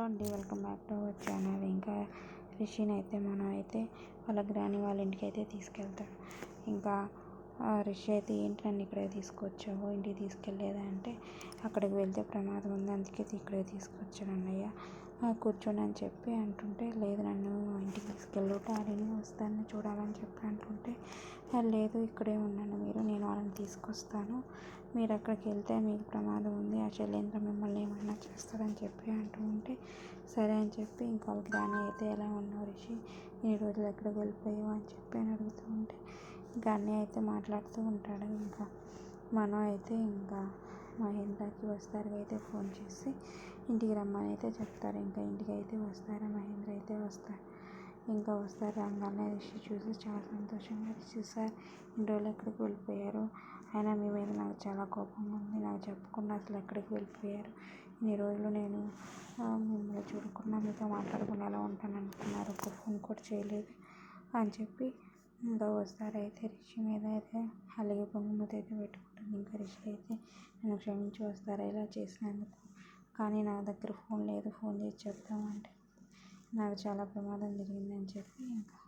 Hello అండి welcome back to our channel. ఇంకా రిషిని అయితే మనం అయితే వాళ్ళ గ్రాని వాళ్ళ ఇంటికి అయితే తీసుకెళ్తాం. ఇంకా రిషి అయితే ఏంటి నన్ను ఇక్కడే తీసుకొచ్చావు? ఇంటికి తీసుకెళ్ళేదా అంటే అక్కడికి వెళ్తే ప్రమాదం ఉంది అందుకే ఇక్కడే తీసుకొచ్చాను అన్నయ్య. కూర్చోండి అని చెప్పి అంటుంటే లేదు నన్ను ఇంటికి తీసుకెళ్ళు డాడీని వస్తాను చూడాలి అని చెప్పి అంటుంటే లేదు ఇక్కడే ఉన్నాను మీరు నేను వాళ్ళని తీసుకొస్తాను. మీరు అక్కడికి వెళ్తే మీకు ప్రమాదం ఉంది ఆ శైలేంద్ర మిమ్మల్ని ఏమైనా చేస్తారని చెప్పి అంటూ ఉంటే సరే అని చెప్పి ఇంకా వాళ్ళకి దాని అయితే ఎలా ఉన్నావు రిషి? ఇన్ని రోజులు ఎక్కడికి వెళ్ళిపోయావు? అని చెప్పి అని అడుగుతూ ఉంటే ఇంకా అన్నీ అయితే మాట్లాడుతూ ఉంటాడు. ఇంకా మనం అయితే ఇంకా మహేంద్రకి వస్తారు అయితే ఫోన్ చేసి ఇంటికి రమ్మని అయితే చెప్తారు. ఇంకా ఇంటికి అయితే వస్తారు? మహేంద్ర అయితే వస్తారు ఇంకా వస్తారు. రాగానే రిషి చూసి చాలా సంతోషంగా రిషి సార్ ఇన్ని రోజులు ఎక్కడికి వెళ్ళిపోయారు? అయినా మీ మీద నాకు చాలా కోపంగా ఉంది. నాకు చెప్పకుండా అసలు ఎక్కడికి వెళ్ళిపోయారు? ఇన్ని రోజులు నేను మిమ్మల్ని చూడకుండా మీతో మాట్లాడకుండా ఎలా ఉంటాను అనుకున్నారు? ఒక ఫోన్ కూడా చేయలేదు అని చెప్పి ఇంకా వస్తారు. అయితే రిషి మీద అయితే అలాగే బొమ్మతో అయితే పెట్టుకుంటుంది. ఇంకా రిషి అయితే నన్ను క్షమించి వస్తారా? ఇలా చేసినందుకు. కానీ నా దగ్గర ఫోన్ లేదు. ఫోన్ చేసి చెప్తామంటే నాకు చాలా ప్రమాదం జరిగిందని చెప్పి ఇంకా